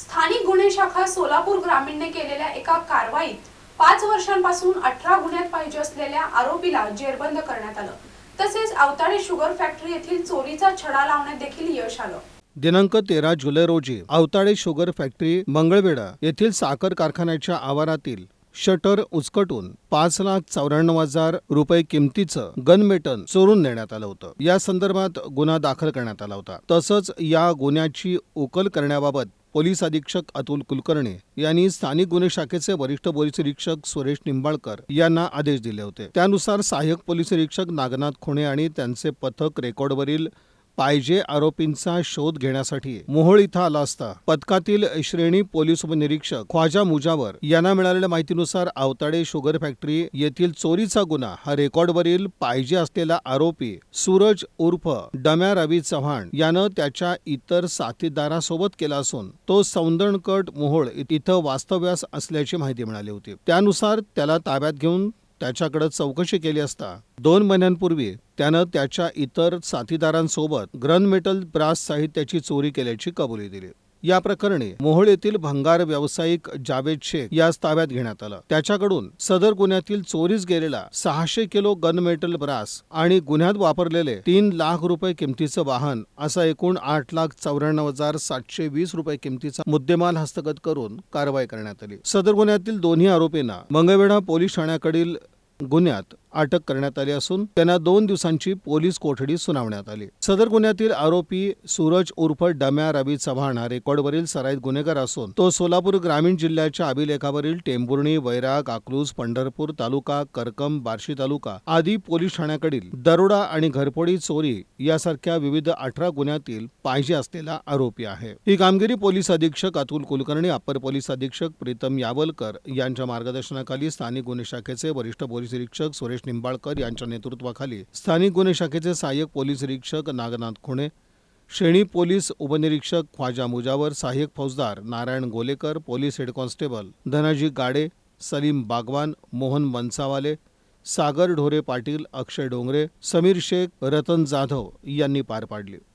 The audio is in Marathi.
स्थानिक गुन्हे शाखा सोलापूर ग्रामीणने केलेल्या एका कारवाईत पाच वर्षांपासून अठरा गुन्ह्यात पाहिजे असलेल्या आरोपीला जेरबंद करण्यात आलं. तसेच अवताडे शुगर फॅक्टरी येथील चोरीचा छडा लावण्यात देखील यश आलं. दिनांक तेरा जुलै रोजी अवताडे शुगर फॅक्टरी मंगळवेढा येथील साखर कारखान्याच्या आवारातील शटर उचकटून पाच लाख चौऱ्याण्णव हजार रुपये किमतीचं गनमेटन चोरून नेण्यात आलं होतं. या संदर्भात गुन्हा दाखल करण्यात आला होता. तसंच या गुन्ह्याची उकल करण्याबाबत पोलीस अधीक्षक अतुल कुलकर्णी यांनी स्थानिक गुन्हे शाखेचे वरिष्ठ पोलीस निरीक्षक सुरेश निंबाळकर यांना आदेश दिले होते. त्यानुसार सहाय्यक पोलीस निरीक्षक नागनाथ खुणे आणि त्यांचे पथक रेकॉर्डवरील पाहिजे आरोपींचा शोध घेण्यासाठी. मोहोळ इथं आला असता. पथकातील श्रेणी पोलीस उपनिरीक्षक ख्वाजा मुजावर यांना मिळालेल्या माहितीनुसार आवताडे शुगर फॅक्टरी येथील चोरीचा गुन्हा हा रेकॉर्डवरील पाहिजे असलेला आरोपी सूरज उर्फ डम्या रवी चव्हाण यानं त्याच्या इतर साथीदारासोबत केला असून तो सौंदणकट मोहोळ इथं वास्तव्यास असल्याची माहिती मिळाली होती. त्यानुसार त्याला ताब्यात घेऊन त्याच्याकडे चौकशी केली असता. दोन महिन्यांपूर्वी त्यानं त्याच्या इतर साथीदारांसोबत ग्रन मेटल ब्रास साहित्याची चोरी केल्याची कबुली दिली. या प्रकरणी मोहोळ येथील भंगार व्यावसायिक जावेद शेख यास ताब्यात घेण्यात आलं. त्याच्याकडून सदर गुन्ह्यातील चोरीस गेलेला सहाशे किलो गन मेटल ब्रास आणि गुन्ह्यात वापरलेले तीन लाख रुपये किमतीचं वाहन असा एकूण आठ लाख चौऱ्याण्णव हजार सातशे वीस रुपये किमतीचा मुद्देमाल हस्तगत करून कारवाई करण्यात आली. सदर गुन्ह्यातील दोन्ही आरोपींना मंगळवेढा पोलीस ठाण्याकडील गुन्ह्यात अटक करण्यात आली असून त्यांना दोन दिवसांची पोलीस कोठडी सुनावण्यात आली. सदर गुन्ह्यातील आरोपी सूरज उर्फ डम्या रवी चव्हाण हा रेकॉर्डवरील सराईत गुन्हेगार असून तो सोलापूर ग्रामीण जिल्ह्याच्या अभिलेखावरील टेंभुर्णी वैराग अकलूज पंढरपूर तालुका करकम बार्शी तालुका आदी पोलीस ठाण्याकडील दरोडा आणि घरफोडी चोरी यासारख्या विविध अठरा गुन्ह्यातील पाहिजे असलेला आरोपी आहे. ही कामगिरी पोलीस अधीक्षक अतुल कुलकर्णी अप्पर पोलीस अधीक्षक प्रीतम यावलकर यांच्या मार्गदर्शनाखाली स्थानिक गुन्हे शाखेचे वरिष्ठ पोलीस निरीक्षक सुरेश निंबाळकर यांच्या नेतृत्वाखाली स्थानिक गुन्हे शाखेचे सहाय्यक पोलीस निरीक्षक नागनाथ खुणे श्रेणी पोलीस उपनिरीक्षक ख्वाजा मुजावर सहाय्यक फौजदार Narayan Golekar police head constable Dhanaji Gade Salim Bagwan Mohan Mansawale Sagar Dhore Patil Akshay Dongre Sameer Shaikh Ratan Jadhav यांनी पार पाडली.